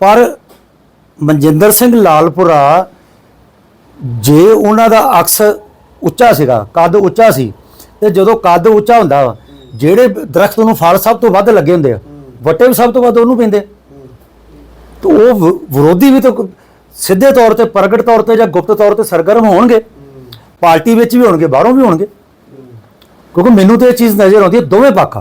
ਪਰ ਮਨਜਿੰਦਰ ਸਿੰਘ ਲਾਲਪੁਰਾ ਜੇ ਉਹਨਾਂ ਦਾ ਅਕਸ ਉੱਚਾ ਸੀਗਾ ਕੱਦ ਉੱਚਾ ਸੀ ਤੇ ਜਦੋਂ ਕੱਦ ਉੱਚਾ ਹੁੰਦਾ ਜਿਹੜੇ ਦਰਖਤ ਨੂੰ ਫਲ ਸਭ ਤੋਂ ਵੱਧ ਲੱਗੇ ਹੁੰਦੇ ਆ ਵੱਟੇ ਵੀ ਸਭ ਤੋਂ ਵੱਧ ਉਹਨੂੰ ਪੈਂਦੇ। ਤੇ ਉਹ ਵਿਰੋਧੀ ਵੀ ਤਾਂ ਸਿੱਧੇ ਤੌਰ ਤੇ ਪ੍ਰਗਟ ਤੌਰ ਤੇ ਜਾਂ ਗੁਪਤ ਤੌਰ ਤੇ ਸਰਗਰਮ ਹੋਣਗੇ। ਪਾਰਟੀ ਵਿੱਚ ਵੀ ਹੋਣਗੇ ਬਾਹਰੋਂ ਵੀ ਹੋਣਗੇ। ਕਿਉਂਕਿ ਮੈਨੂੰ ਤੇ ਇਹ ਚੀਜ਼ ਨਜ਼ਰ ਆਉਂਦੀ ਹੈ ਦੋਵੇਂ ਪੱਖ।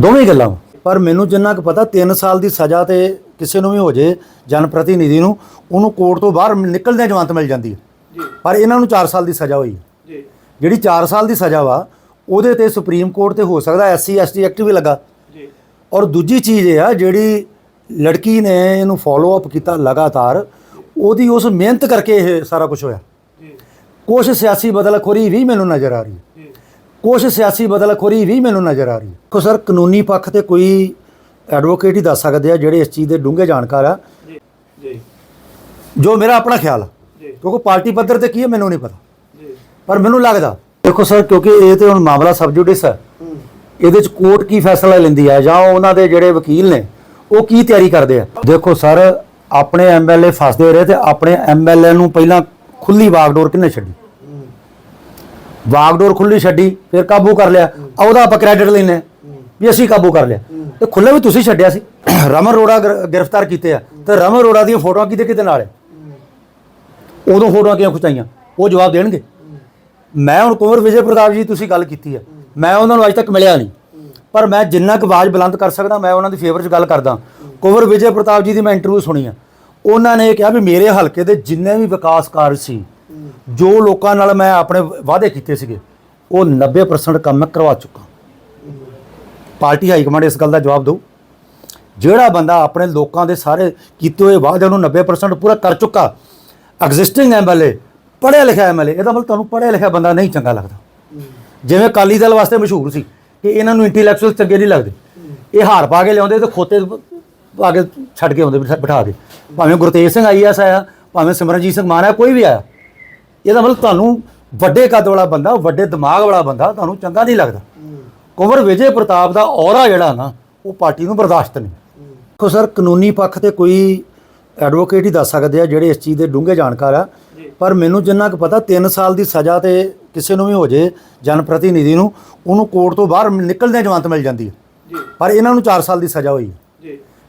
ਦੋਵੇਂ ਗੱਲਾਂ। ਪਰ ਮੈਨੂੰ ਜਿੰਨਾ ਕੁ ਪਤਾ 3 ਸਾਲ ਦੀ ਸਜ਼ਾ ਤੇ ਕਿਸੇ ਨੂੰ ਵੀ ਹੋ ਜੇ ਜਨ ਪ੍ਰਤੀਨਿਧੀ ਨੂੰ ਉਹਨੂੰ ਕੋਰਟ ਤੋਂ ਬਾਹਰ ਨਿਕਲਦਿਆਂ ਜਮਾਨਤ ਮਿਲ ਜਾਂਦੀ ਹੈ। ਜੀ। ਪਰ ਇਹਨਾਂ ਨੂੰ 4 ਸਾਲ ਦੀ ਸਜ਼ਾ ਹੋਈ। ਜੀ। ਜਿਹੜੀ 4 ਸਾਲ ਦੀ ਸਜ਼ਾ ਵਾ ਉਹਦੇ ਤੇ ਸੁਪਰੀਮ ਕੋਰਟ ਤੇ ਹੋ ਸਕਦਾ ਐਸਸੀ ਐਸਟੀ ਐਕਟ ਵੀ ਲੱਗਾ। ਜੀ। ਔਰ ਦੂਜੀ ਚੀਜ਼ ਇਹ ਆ ਜਿਹੜੀ ਲੜਕੀ ਨੇ ਇਹਨੂੰ ਫੋਲੋ ਅਪ ਕੀਤਾ ਲਗਾਤਾਰ ਉਹਦੀ ਉਸ ਮਿਹਨਤ ਕਰਕੇ ਇਹ ਸਾਰਾ ਕੁਝ ਹੋਇਆ। ਜੀ। ਕੁਛ ਸਿਆਸੀ ਬਦਲਖੋਰੀ ਵੀ ਮੈਨੂੰ ਨਜ਼ਰ ਆ ਰਹੀ। ਹੈ ਕੁਛ ਸਿਆਸੀ ਬਦਲਖੋਰੀ ਵੀ ਮੈਨੂੰ ਨਜ਼ਰ ਆ ਰਹੀ ਹੈ। ਕੋ ਸਰ ਕਾਨੂੰਨੀ ਪੱਖ ਤੇ ਕੋਈ ਐਡਵੋਕੇਟ ਹੀ ਦੱਸ ਸਕਦੇ ਆ ਜਿਹੜੇ ਇਸ ਚੀਜ਼ ਦੇ ਡੂੰਘੇ ਜਾਣਕਾਰ ਆ। ਜੀ ਜੀ। ਜੋ ਮੇਰਾ ਆਪਣਾ ਖਿਆਲ ਆ। ਕਿਉਂਕਿ ਪਾਰਟੀ ਪੱਧਰ ਤੇ ਕੀ ਹੈ ਮੈਨੂੰ ਨਹੀਂ ਪਤਾ। ਜੀ। ਪਰ ਮੈਨੂੰ ਲੱਗਦਾ ਦੇਖੋ ਸਰ ਕਿਉਂਕਿ ਇਹ ਤੇ ਹੁਣ ਮਾਮਲਾ ਸਬ ਜੁਡਿਸ ਹੈ। ਇਹਦੇ ਚ ਕੋਰਟ ਕੀ ਫੈਸਲਾ ਲੈਂਦੀ ਹੈ ਜਾਂ ਉਹਨਾਂ ਦੇ ਜਿਹੜੇ ਵਕੀਲ ਨੇ ਉਹ ਕੀ ਤਿਆਰੀ ਕਰਦੇ ਆ। ਦੇਖੋ ਸਰ ਆਪਣੇ ਐਮਐਲਏ ਫਸਦੇ ਰਹੇ ਤੇ ਆਪਣੇ ਐਮਐਲਏ ਨੂੰ ਪਹਿਲਾਂ ਖੁੱਲੀ ਵਾਗਡੋਰ ਕਿੰਨੇ ਛੱਡੀ? ਵਾਗਡੋਰ ਖੁੱਲੀ ਛੱਡੀ, ਫਿਰ ਕਾਬੂ ਕਰ ਲਿਆ। ਆ ਉਹਦਾ ਆਪਾਂ ਕ੍ਰੈਡਿਟ ਲੈਨੇ ਵੀ ਅਸੀਂ ਕਾਬੂ ਕਰ ਲਿਆ। ਤੇ ਖੁੱਲੇ ਵੀ ਤੁਸੀਂ ਛੱਡਿਆ ਸੀ। ਰਮਨ ਰੋੜਾ ਗ੍ਰਿ- ਗ੍ਰਿਫਤਾਰ ਕੀਤੇ ਆ। ਤੇ ਰਮਨ ਰੋੜਾ ਦੀਆਂ ਫੋਟੋਆਂ ਕਿਤੇ ਕਿਤੇ ਨਾਲ ਹੈ ਉਦੋਂ ਫੋਟੋਆਂ ਕਿਉਂ ਖਿਚਾਈਆਂ? ਉਹ ਜਵਾਬ ਦੇਣਗੇ। ਮੈਂ ਹੁਣ ਕੁੰਵਰ ਵਿਜੇ ਪ੍ਰਤਾਪ ਜੀ ਤੁਸੀਂ ਗੱਲ ਕੀਤੀ ਹੈ ਮੈਂ ਉਹਨਾਂ ਨੂੰ ਅੱਜ ਤੱਕ ਮਿਲਿਆ ਨਹੀਂ। ਪਰ ਮੈਂ ਜਿੰਨਾ ਕੁ ਆਵਾਜ਼ ਬੁਲੰਦ ਕਰ ਸਕਦਾ, ਮੈਂ ਉਹਨਾਂ ਦੀ ਫੇਵਰ 'ਚ ਗੱਲ ਕਰਦਾ। ਕੁੰਵਰ ਵਿਜੇ ਪ੍ਰਤਾਪ ਜੀ ਦੀ ਮੈਂ ਇੰਟਰਵਿਊ ਸੁਣੀ ਆ। ਉਹਨਾਂ ਨੇ ਇਹ ਕਿਹਾ ਵੀ ਮੇਰੇ ਹਲਕੇ ਦੇ ਜਿੰਨੇ ਵੀ ਵਿਕਾਸ ਕਾਰਜ ਸੀ ਜੋ ਲੋਕਾਂ ਨਾਲ ਮੈਂ ਆਪਣੇ ਵਾਅਦੇ ਕੀਤੇ ਸੀਗੇ, ਉਹ 90% ਕੰਮ ਮੈਂ ਕਰਵਾ ਚੁੱਕਾ। ਪਾਰਟੀ ਹਾਈ ਕਮਾਂਡ ਇਸ ਗੱਲ ਦਾ ਜਵਾਬ ਦਿਓ ਜਿਹੜਾ ਬੰਦਾ ਆਪਣੇ ਲੋਕਾਂ ਦੇ ਸਾਰੇ ਕੀਤੇ ਹੋਏ ਵਾਅਦਿਆਂ ਨੂੰ 90% ਪੂਰਾ ਕਰ ਚੁੱਕਾ ਐਗਜ਼ਿਸਟਿੰਗ ਐਮਐਲਏ ਪੜ੍ਹਿਆ ਲਿਖਿਆ ਐਮਐਲਏ ਇਹਦਾ ਮਤਲਬ ਤੁਹਾਨੂੰ ਪੜ੍ਹਿਆ ਲਿਖਿਆ ਬੰਦਾ ਨਹੀਂ ਚੰਗਾ ਲੱਗਦਾ। ਜਿਵੇਂ ਅਕਾਲੀ ਦਲ ਵਾਸਤੇ ਮਸ਼ਹੂਰ ਸੀ ਕਿ ਇਹਨਾਂ ਨੂੰ ਇੰਟੈਲੈਕਚੁਅਲ ਚੰਗੇ ਨਹੀਂ ਲੱਗਦੇ। ਇਹ ਹਾਰ ਪਾ ਕੇ ਲਿਆਉਂਦੇ ਤੇ ਖੋਤੇ ਪਾ ਕੇ ਛੱਡ ਕੇ ਆਉਂਦੇ ਬਿਠਾ ਬਿਠਾ ਕੇ। ਭਾਵੇਂ ਗੁਰਤੇਜ ਸਿੰਘ ਆਈਐਸ ਆਇਆ, ਭਾਵੇਂ ਸਿਮਰਨਜੀਤ ਸਿੰਘ ਮਾਨ ਆਇਆ, ਕੋਈ ਵੀ ਆਇਆ। ਇਹਦਾ ਮਤਲਬ ਤੁਹਾਨੂੰ ਵੱਡੇ ਕੱਦ ਵਾਲਾ ਬੰਦਾ ਵੱਡੇ ਦਿਮਾਗ ਵਾਲਾ ਬੰਦਾ ਤੁਹਾਨੂੰ ਚੰਗਾ ਨਹੀਂ ਲੱਗਦਾ। ਕੁੰਵਰ ਵਿਜੇ ਪ੍ਰਤਾਪ ਦਾ ਔਰਾ ਜਿਹੜਾ ਨਾ ਉਹ ਪਾਰਟੀ ਨੂੰ ਬਰਦਾਸ਼ਤ ਨਹੀਂ। ਦੇਖੋ ਸਰ ਕਾਨੂੰਨੀ ਪੱਖ ਤੇ ਕੋਈ ਐਡਵੋਕੇਟ ਹੀ ਦੱਸ ਸਕਦੇ ਆ ਜਿਹੜੇ ਇਸ ਚੀਜ਼ ਦੇ ਡੂੰਘੇ ਜਾਣਕਾਰ ਆ। ਪਰ ਮੈਨੂੰ ਜਿੰਨਾ ਕੁ ਪਤਾ 3 ਸਾਲ ਦੀ ਸਜ਼ਾ ਤੇ ਕਿਸੇ ਨੂੰ ਵੀ ਹੋ ਜੇ ਜਨ ਪ੍ਰਤੀਨਿਧੀ ਨੂੰ ਉਹਨੂੰ ਕੋਰਟ ਤੋਂ ਬਾਹਰ ਨਿਕਲਦਿਆਂ ਜਮਾਨਤ ਮਿਲ ਜਾਂਦੀ ਹੈ। ਪਰ ਇਹਨਾਂ ਨੂੰ 4 ਸਾਲ ਦੀ ਸਜ਼ਾ ਹੋਈ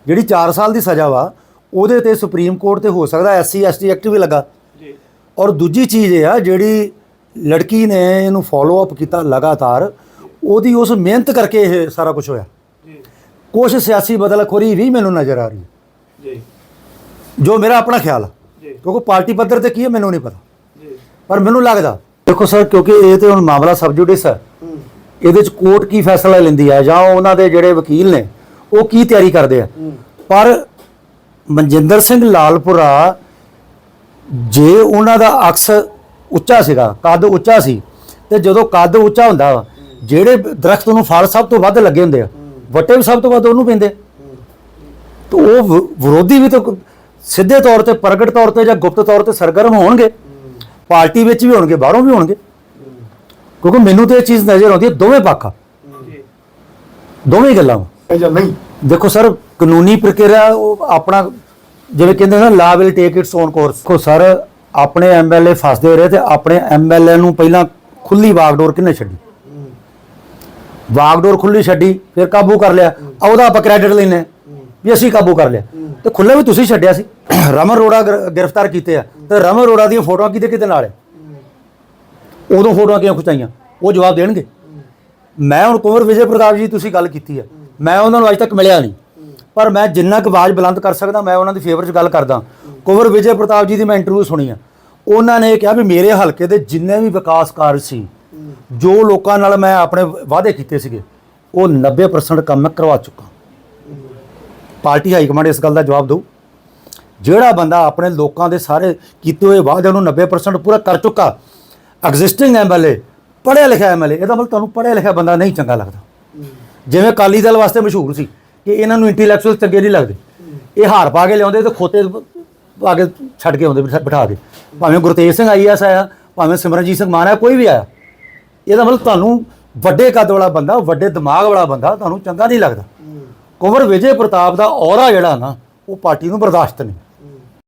ਜਿਹੜੀ 4 ਸਾਲ ਦੀ ਸਜ਼ਾ ਵਾ ਉਹਦੇ ਤੇ ਸੁਪਰੀਮ ਕੋਰਟ ਤੇ ਹੋ ਸਕਦਾ ਐਸਸੀ ਐਸਟੀ ਐਕਟ ਵੀ ਲੱਗਾ। ਔਰ ਦੂਜੀ ਚੀਜ਼ ਇਹ ਆ ਜਿਹੜੀ ਲੜਕੀ ਨੇ ਇਹਨੂੰ ਫੋਲੋ ਅਪ ਕੀਤਾ ਲਗਾਤਾਰ ਉਹਦੀ ਉਸ ਮਿਹਨਤ ਕਰਕੇ ਇਹ ਸਾਰਾ ਕੁਝ ਹੋਇਆ। ਜੀ। ਕੁਛ ਸਿਆਸੀ ਬਦਲਖੋਰੀ ਵੀ ਮੈਨੂੰ ਨਜ਼ਰ ਆ ਰਹੀ ਹੈ। ਜੀ। ਜੋ ਮੇਰਾ ਆਪਣਾ ਖਿਆਲ ਆ। ਜੀ। ਕਿਉਂਕਿ ਪਾਰਟੀ ਪੱਧਰ ਤੇ ਕੀ ਹੈ ਮੈਨੂੰ ਨਹੀਂ ਪਤਾ। ਜੀ। ਪਰ ਮੈਨੂੰ ਲੱਗਦਾ ਦੇਖੋ ਸਰ ਕਿਉਂਕਿ ਇਹ ਤੇ ਹੁਣ ਮਾਮਲਾ ਸਬ ਜੁਡਿਸ ਹੈ। ਹੂੰ। ਇਹਦੇ ਚ ਕੋਰਟ ਕੀ ਫੈਸਲਾ ਲੈਂਦੀ ਹੈ ਜਾਂ ਉਹਨਾਂ ਦੇ ਜਿਹੜੇ ਵਕੀਲ ਨੇ ਉਹ ਕੀ ਤਿਆਰੀ ਕਰਦੇ ਆ। ਹੂੰ। ਪਰ ਮਨਜਿੰਦਰ ਸਿੰਘ ਲਾਲਪੁਰਾ ਜੇ ਉਹਨਾਂ ਦਾ ਅਕਸ ਉੱਚਾ ਸੀਗਾ ਕੱਦ ਉੱਚਾ ਸੀ ਤੇ ਜਦੋਂ ਕੱਦ ਉੱਚਾ ਹੁੰਦਾ ਜਿਹੜੇ ਦਰਖਤ ਨੂੰ ਫਲ ਸਭ ਤੋਂ ਵੱਧ ਲੱਗੇ ਹੁੰਦੇ ਆ ਵੱਟੇ ਵੀ ਸਭ ਤੋਂ ਵੱਧ ਉਹਨੂੰ ਪੈਂਦੇ। ਤੇ ਉਹ ਵਿਰੋਧੀ ਵੀ ਤਾਂ ਸਿੱਧੇ ਤੌਰ ਤੇ ਪ੍ਰਗਟ ਤੌਰ ਤੇ ਜਾਂ ਗੁਪਤ ਤੌਰ ਤੇ ਸਰਗਰਮ ਹੋਣਗੇ ਪਾਰਟੀ ਵਿੱਚ ਵੀ ਹੋਣਗੇ ਬਾਹਰੋਂ ਵੀ ਹੋਣਗੇ। ਕਿਉਂਕਿ ਮੈਨੂੰ ਤੇ ਇਹ ਚੀਜ਼ ਨਜ਼ਰ ਆਉਂਦੀ ਹੈ ਦੋਵੇਂ ਪੱਖ ਦੋਵੇਂ ਗੱਲਾਂ। ਜਾਂ ਨਹੀਂ? ਦੇਖੋ ਸਰ ਕਾਨੂੰਨੀ ਪ੍ਰਕਿਰਿਆ ਉਹ ਆਪਣਾ ਜਿਵੇਂ ਕਹਿੰਦੇ ਨਾ, law will take its own course ਕੋ ਸਰ, ਆਪਣੇ ਐਮਐਲਏ ਫਸਦੇ ਰਹੇ ਤੇ ਆਪਣੇ ਐਮਐਲਏ ਨੂੰ ਪਹਿਲਾਂ ਖੁੱਲੀ ਵਾਗਡੋਰ ਕਿੰਨੇ ਛੱਡੀ? ਵਾਗਡੋਰ ਖੁੱਲੀ ਛੱਡੀ, ਫਿਰ ਕਾਬੂ ਕਰ ਲਿਆ। ਉਹਦਾ ਆਪਾਂ ਕ੍ਰੈਡਿਟ ਲੈਨੇ ਵੀ ਅਸੀਂ ਕਾਬੂ ਕਰ ਲਿਆ। ਤੇ ਖੁੱਲੇ ਵੀ ਤੁਸੀਂ ਛੱਡਿਆ ਸੀ। ਰਮਨ ਰੋੜਾ ਗ੍ਰਿਫਤਾਰ ਕੀਤੇ ਆ। ਤੇ ਰਮਨ ਰੋੜਾ ਦੀਆਂ ਫੋਟੋਆਂ ਕਿਤੇ ਕਿਤੇ ਨਾਲ ਹੈ ਉਦੋਂ ਫੋਟੋਆਂ ਕਿਉਂ ਖਿਚਾਈਆਂ? ਉਹ ਜਵਾਬ ਦੇਣਗੇ। ਮੈਂ ਹੁਣ ਕੁੰਵਰ ਵਿਜੇ ਪ੍ਰਤਾਪ ਜੀ ਤੁਸੀਂ ਗੱਲ ਕੀਤੀ ਹੈ ਮੈਂ ਉਹਨਾਂ ਨੂੰ ਅੱਜ ਤੱਕ ਮਿਲਿਆ ਨਹੀਂ। ਪਰ ਮੈਂ ਜਿੰਨਾ ਕੁ ਆਵਾਜ਼ ਬੁਲੰਦ ਕਰ ਸਕਦਾ, ਮੈਂ ਉਹਨਾਂ ਦੀ ਫੇਵਰ 'ਚ ਗੱਲ ਕਰਦਾ। ਕੁਵਰ ਵਿਜੇ ਪ੍ਰਤਾਪ ਜੀ ਦੀ ਮੈਂ ਇੰਟਰਵਿਊ ਸੁਣੀ ਆ। ਉਹਨਾਂ ਨੇ ਇਹ ਕਿਹਾ ਵੀ ਮੇਰੇ ਹਲਕੇ ਦੇ ਜਿੰਨੇ ਵੀ ਵਿਕਾਸ ਕਾਰਜ ਸੀ, ਜੋ ਲੋਕਾਂ ਨਾਲ ਮੈਂ ਆਪਣੇ ਵਾਅਦੇ ਕੀਤੇ ਸੀਗੇ, ਉਹ 90% ਕੰਮ ਮੈਂ ਕਰਵਾ ਚੁੱਕਾ। ਪਾਰਟੀ ਹਾਈ ਕਮਾਂਡ ਇਸ ਗੱਲ ਦਾ ਜਵਾਬ ਦਿਓ ਜਿਹੜਾ ਬੰਦਾ ਆਪਣੇ ਲੋਕਾਂ ਦੇ ਸਾਰੇ ਕੀਤੇ ਹੋਏ ਵਾਅਦਿਆਂ ਨੂੰ 90% ਪੂਰਾ ਕਰ ਚੁੱਕਾ ਐਗਜ਼ਿਸਟਿੰਗ ਐਮਐਲਏ ਪੜ੍ਹਿਆ ਲਿਖਿਆ ਐਮਐਲਏ ਇਹਦਾ ਮਤਲਬ ਤੁਹਾਨੂੰ ਪੜ੍ਹਿਆ ਲਿਖਿਆ ਬੰਦਾ ਨਹੀਂ ਚੰਗਾ ਲੱਗਦਾ। ਜਿਵੇਂ ਅਕਾਲੀ ਦਲ ਵਾਸਤੇ ਮਸ਼ਹੂਰ ਸੀ। ਕਿ ਇਹਨਾਂ ਨੂੰ ਇੰਟੈਲੈਕਚੁਅਲ ਚੰਗੇ ਨਹੀਂ ਲੱਗਦੇ। ਇਹ ਹਾਰ ਪਾ ਕੇ ਲਿਆਉਂਦੇ ਤੇ ਖੋਤੇ ਪਾ ਕੇ ਛੱਡ ਕੇ ਆਉਂਦੇ, ਬਿਠਾ ਬਿਠਾ ਕੇ। ਭਾਵੇਂ ਗੁਰਤੇਜ ਸਿੰਘ ਆਈਐਸ ਆਇਆ, ਭਾਵੇਂ ਸਿਮਰਨਜੀਤ ਸਿੰਘ ਮਾਨ ਆ ਕੋਈ ਵੀ ਆਇਆ। ਇਹਦਾ ਮਤਲਬ ਤੁਹਾਨੂੰ ਵੱਡੇ ਕੱਦ ਵਾਲਾ ਬੰਦਾ, ਵੱਡੇ ਦਿਮਾਗ ਵਾਲਾ ਬੰਦਾ ਤੁਹਾਨੂੰ ਚੰਗਾ ਨਹੀਂ ਲੱਗਦਾ। ਕੁੰਵਰ ਵਿਜੇ ਪ੍ਰਤਾਪ ਦਾ ਔਰਾ ਜਿਹੜਾ ਨਾ, ਉਹ ਪਾਰਟੀ ਨੂੰ ਬਰਦਾਸ਼ਤ ਨਹੀਂ।